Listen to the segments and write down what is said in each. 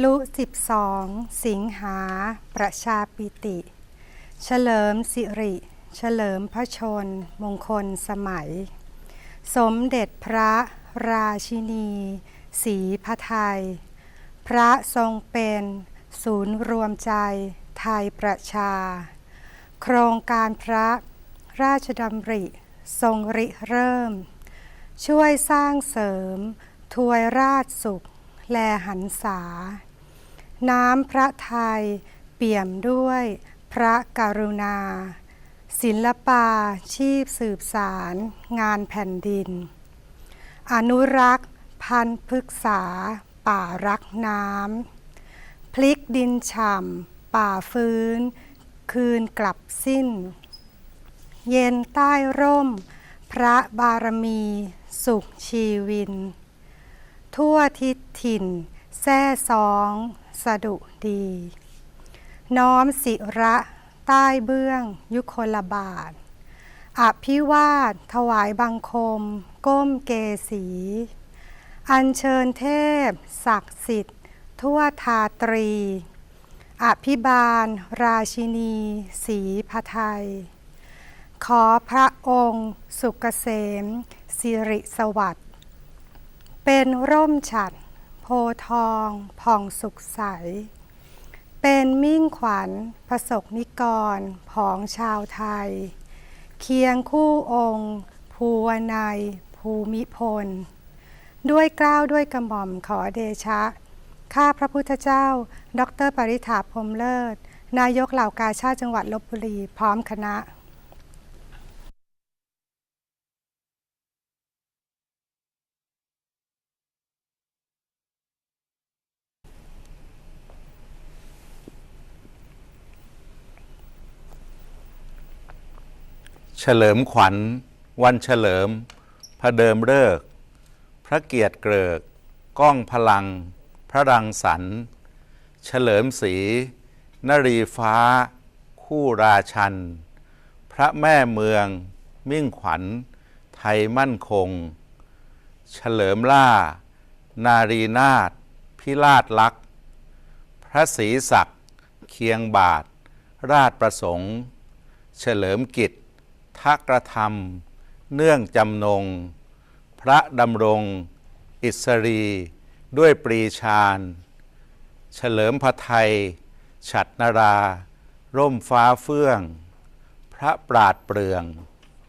ลุสิบสองสิงหา ประชาปิติ เฉลิมสิริ เฉลิมพระชน มงคลสมัย สมเด็จพระราชินีศรีพระไทย พระทรงเป็นศูนย์รวมใจไทยประชา โครงการพระราชดำริ ทรงริเริ่ม ช่วยสร้างเสริม ทวยราชสุข แลหันษา น้ำพระไทยเปี่ยมด้วยพระกรุณา ศิลปาชีพสืบสารงานแผ่นดิน อนุรักษ์พันพฤกษา ป่ารักน้ำพลิกดินฉ่ำป่าฟื้น คืนกลับสิ้น เย็นใต้ร่ม พระบารมี สุขชีวิน ทั่วทิศถิ่นแท่สอง สะดุดี น้อมศิระใต้เบื้อง ยุคลบาทอภิวาท ถวายบังคม ก้มเกสีอัญเชิญเทพ ศักดิ์สิทธิ์ ทั่วทาตรี อภิบาล ราชินีศีพไทย ขอพระองค์ สุกเกษมสิริสวัสดิ์ เป็นร่มฉัดโพทองผ่องสุขใส เป็นมิ่งขวัญประสบนิกรของชาวไทย เคียงคู่องค์ ภูวนัย ภูมิพล ด้วยกล้าวด้วยกระหม่อมขอเดชะ ข้าพระพุทธเจ้า ดรปริธาพรมเลิศ นายกเหล่ากาชาติจังหวัดลบบุรีพร้อมคณะ เฉลิมขวัญ วันเฉลิม พระเดิมเลิก พระเกียรติเกริก ก้องพลัง พระรังสรรค์เฉลิมศรีนรีฟ้า คู่ราชัน พระแม่เมือง มิ่งขวัญ ไทยมั่นคง เฉลิมล่า นารีนาถพิราชลักษ์พระศรีศักดิ์เคียงบาท ราชประสงค์ เฉลิมกิจ ทักระทำเนื่องจำนง พระดำรง อิสรี ด้วยปรีชาญเฉลิมพระไทย ฉัดนรา ร่มฟ้าเฟื่อง พระปราดเปลือง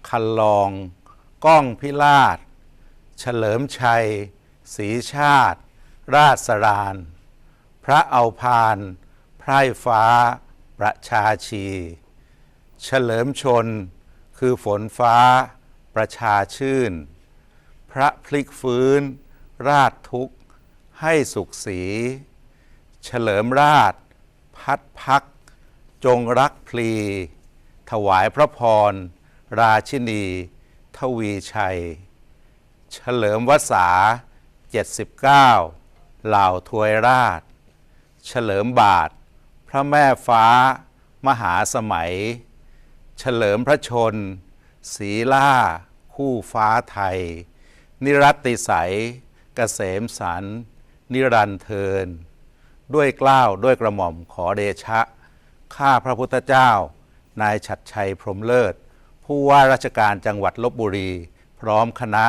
คันลอง ก้องพิราชเฉลิมชัยศรีชาติ ราชสราน พระเอาพาน ไพร่ฟ้า ประชาชี เฉลิมชน คือฝนฟ้า ประชาชื่น พระพลิกฟื้น ราชทุกข์ ให้สุขสี เฉลิมราช พัดพัก จงรักพลี ถวายพระพร ราชินี ทวีชัย เฉลิมวสา79 เหล่าทวยราช เฉลิมบาท พระแม่ฟ้า มหาสมัย ฉลิมพระชน ศีล่า คู่ฟ้าไทย นิรัติสัยเกษมสัน นิรันเทิน ด้วยเกล้าวด้วยกระหม่อมขอเดชะ ข้าพระพุทธเจ้า นายฉัดชัยพรหมเลิศ ผู้ว่าราชการจังหวัดลบบุรี พร้อมคณะ